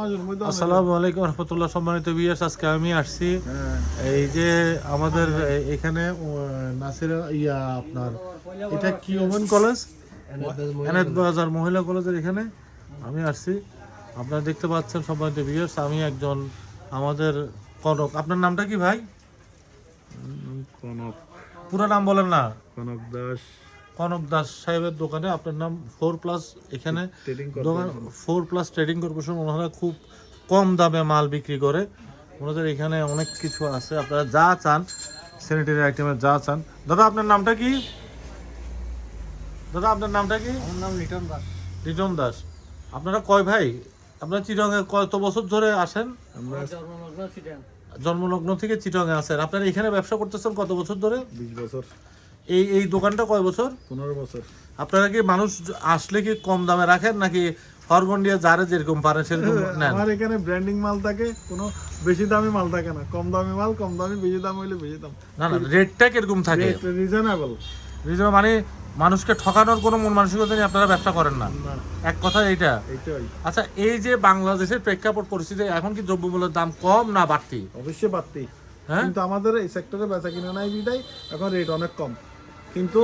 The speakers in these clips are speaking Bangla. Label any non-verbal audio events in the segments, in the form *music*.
আসসালামু আলাইকুম। রহমতুল্লাহ সম্মানিত বিয়াস আজকে আমি আসছি হ্যাঁ। এই যে আমাদের এখানে নাসির ইয়া আপনার এটা কি ওমেন কলেজ? এনাদ বাজার মহিলা কলেজের এখানে আমি আসছি। আপনারা দেখতে পাচ্ছেন সম্মানিত বিয়াস আমি একজন আমাদের কনক। আপনার নামটা কি ভাই? কনক। পুরো নাম বলেন না। কনক দাস। কনক দাস সাহেবের দোকানে আপনার নাম ফোর প্লাস এখানে দোকান ফোর প্লাস ট্রেডিং কর্পোরেশন ওনারা খুব কম দামে মাল বিক্রি করে। ওনাদের এখানে অনেক কিছু আছে আপনারা যা চান স্যানিটারি আইটেমের যা চান। দাদা আপনার নামটা কি? দাদা আপনার নামটা কি? আমার নাম লিটন দাস। রিটন দাস। আপনারা কয় ভাই? আপনারা চিটংয়ে কত বছর ধরে আসেন? আমরা জন্মলগ্ন থেকে চিটংয়ে আসেন আপনারা এখানে ব্যবসা করতেছেন কত বছর ধরে? বিশ বছর। এই এই দোকানটা কয় বছর? পনেরো বছর। আপনারা কি মানুষ আসলে কি কম দামে রাখেন নাকি হরগন্ডিয়া যারে যেরকম পারে সেরকম *laughs* নেন? আমার এখানে ব্র্যান্ডিং মাল থাকে কোনো বেশি দামি মাল থাকে না। কম দামি মাল কম দামি বেশি দাম হইলে বেশি দাম। না না রেটটা কীরকম থাকে? রিজনেবল রিজনেবল মানে মানুষকে ঠকানোর কোনো মন মানসিকতা নিয়ে আপনারা ব্যবসা করেন না? এক কথা এইটা? আচ্ছা এই যে বাংলাদেশের প্রেক্ষাপট পরিস্থিতি এখন কি দ্রব্যমূল্যের দাম কম না বাড়তি? অবশ্যই বাড়তি। হ্যাঁ? কিন্তু আমাদের এই সেক্টরে বেচা কিনা নাই বিদায় এখন রেট অনেক কম। কিন্তু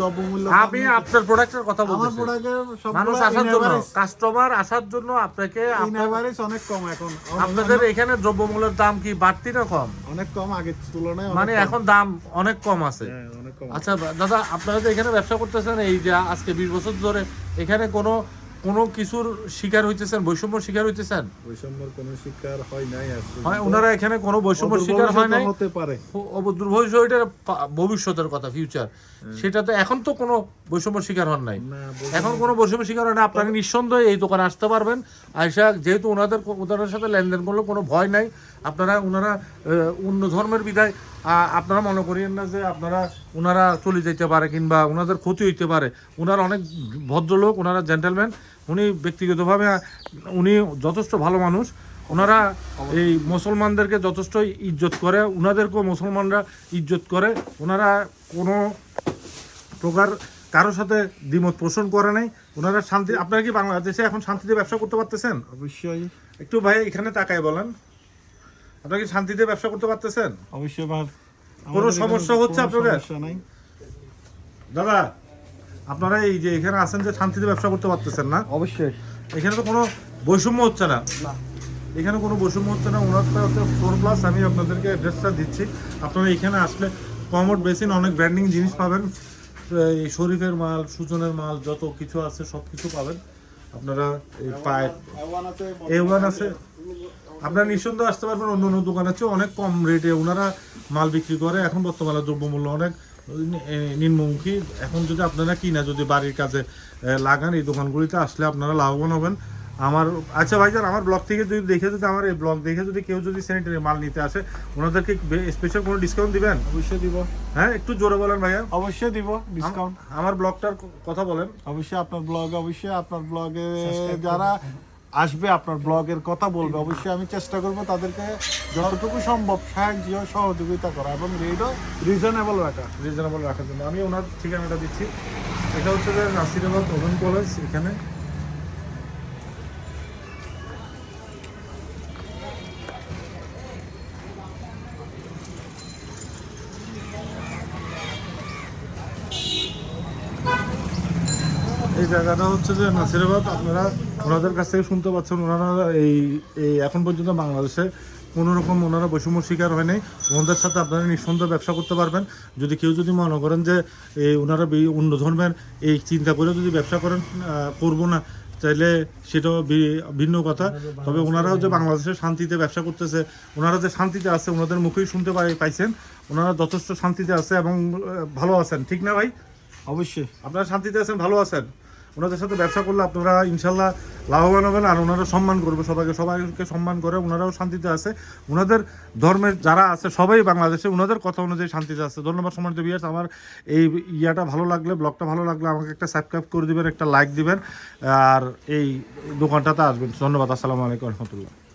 দ্রব্যমূল্য আমি আপনার প্রোডাক্টের কথা আমার প্রোডাক্টের সব মানুষ আসার জন্য কাস্টমার আসার জন্য আপনাকে এভারেজ অনেক কম এখন। আপনাদের এখানে দ্রব্যমূল্যের দাম কি বাড়তি না কম? অনেক কম আগের তুলনায় মানে এখন দাম অনেক কম আছে। হ্যাঁ অনেক কম আচ্ছা দাদা আপনারা যে এখানে ব্যবসা করতেছেন এই যে আজকে বিশ বছর ধরে এখানে কোনো কোনো কিছুর শিকার হইতেছেন? বৈষম্য শিকার হইতেছেন? বৈষম্যর কোনো শিকার হয় নাই আসলে হয় ওনারা এখানে কোনো বৈষম্য শিকার হয় নাই? হতে পারে। অবদূর এটা ভবিষ্যতের কথা ফিউচার সেটা তো এখন তো কোনো বৈষম্য শিকার হন নাই। এখন কোনো বৈষম্য শিকার হয় না। আপনারা নিঃসন্দেহে এই দোকানে আসতে পারবেন। আইসা যেহেতু ওনাদের ওনাদের সাথে লেনদেন করলে কোনো ভয় নাই আপনারা ওনারা অন্য ধর্মের বিদায় আপনারা মনে করিয়েন না যে আপনারা ওনারা চলে যেতে পারে কিংবা ওনাদের ক্ষতি হইতে পারে। ওনারা অনেক ভদ্রলোক ওনারা জেন্টেলম্যান উনি ব্যক্তিগতভাবে উনি যথেষ্ট ভালো মানুষ। ওনারা এই মুসলমানদেরকে যথেষ্ট ইজ্জত করে ওনাদেরকেও মুসলমানরা ইজ্জত করে। ওনারা কোনো প্রকার কারোর সাথে দ্বিমত পোষণ করে নাই। ওনারা শান্তি আপনারা কি বাংলাদেশে এখন শান্তিতে ব্যবসা করতে পারতেছেন? অবশ্যই। একটু ভাই এখানে তাকায় বলেন। আপনারা কি শান্তিতে ব্যবসা করতে পারতেছেন? অবশ্যই কোনো সমস্যা হচ্ছে আপনাদের? সমস্যা নাই। দাদা আপনারা এই যে এখানে আছেন যে শান্তিতে ব্যবসা করতে পারতেছেন না? অবশ্যই। এখানে তো কোনো বৈষম্য হচ্ছে না। এখানে কোনো বৈষম্য হচ্ছে না। ওনারটা হচ্ছে ফোর প্লাস আমি আপনাদেরকে অ্যাড্রেসটা দিচ্ছি। আপনারা এখানে আসলে কমোড বেসিন অনেক ব্র্যান্ডিং জিনিস পাবেন। এই শরীফের মাল সুজনের মাল যত কিছু আছে সব কিছু পাবেন। আপনারা এই পাইপ এ ওয়ান আছে আপনারা নিঃসন্দেহে আসতে পারবেন অন্য অন্য দোকানের চেয়ে অনেক কম রেটে ওনারা মাল বিক্রি করে এখন বর্তমানে দ্রব্যমূল্য অনেক নিম্নমুখী। এখন যদি আপনারা কিনা যদি বাড়ির কাজে লাগান এই দোকানগুলিতে আসলে আপনারা লাভবান হবেন। আমার আচ্ছা ভাইজান আমার ব্লগ থেকে যদি দেখে যদি আমার এই ব্লগ দেখে যদি কেউ যদি স্যানিটারি মাল নিতে আসে ওনাদেরকে স্পেশাল কোনো ডিসকাউন্ট দিবেন? অবশ্যই দিব। হ্যাঁ একটু জোরে বলেন ভাইয়া। অবশ্যই দিব ডিসকাউন্ট আমার ব্লগটার কথা বলেন। অবশ্যই আপনার ব্লগে অবশ্যই আপনার ব্লগে যারা আসবে, আপনার ব্লগের কথা বলবে, অবশ্যই আমি চেষ্টা করব তাদেরকে যতটুকু সম্ভব সাহায্য সহযোগিতা করা এবং রেটও রিজনেবল রাখা রিজনেবল রাখার জন্য। আমি ওনার ঠিকানাটা দিচ্ছি। এটা হচ্ছে যে নাসিরাবাদ ওমেন কলেজ, এখানে। এই জায়গাটা হচ্ছে যে নাসিরাবাদ, আপনারা ওনাদের কাছ থেকে শুনতে পাচ্ছেন, ওনারা এই এই এখন পর্যন্ত বাংলাদেশে কোনো রকম ওনারা বৈষম্য শিকার হয় নাই। ওনাদের সাথে আপনারা নিঃসন্দেহে ব্যবসা করতে পারবেন। যদি কেউ যদি মনে করেন যে এই ওনারা অন্য ধর্মের এই চিন্তা করে যদি ব্যবসা করেন করব না চাইলে সেটাও ভিন্ন কথা। তবে ওনারাও যে বাংলাদেশে শান্তিতে ব্যবসা করতেছে, ওনারা যে শান্তিতে আছে, ওনাদের মুখেই শুনতে পাই- পাইছেন। ওনারা যথেষ্ট শান্তিতে আছে এবং ভালো আছেন। ঠিক না ভাই? অবশ্যই। আপনারা শান্তিতে আছেন, ভালো আছেন? ওনাদের সাথে ব্যবসা করলে আপনারা ইনশাল্লাহ লাভবান হবেন আর ওনারা সম্মান করবে, সবাইকে সবাইকে সম্মান করে ওনারাও শান্তিতে আছে। ওনাদের ধর্মের যারা আছে, সবাই বাংলাদেশে, ওনাদের কথা অনুযায়ী শান্তিতে আছে। ধন্যবাদ সম্মানিত বিয়াস আমার এই ইয়াটা ভালো লাগলে, ব্লগটা ভালো লাগলে আমাকে একটা সাবস্ক্রাইব করে দিবেন, একটা লাইক দিবেন, আর এই দোকানটাতে আসবেন। ধন্যবাদ, আসসালামু আলাইকুম, রহমতুল্লাহ।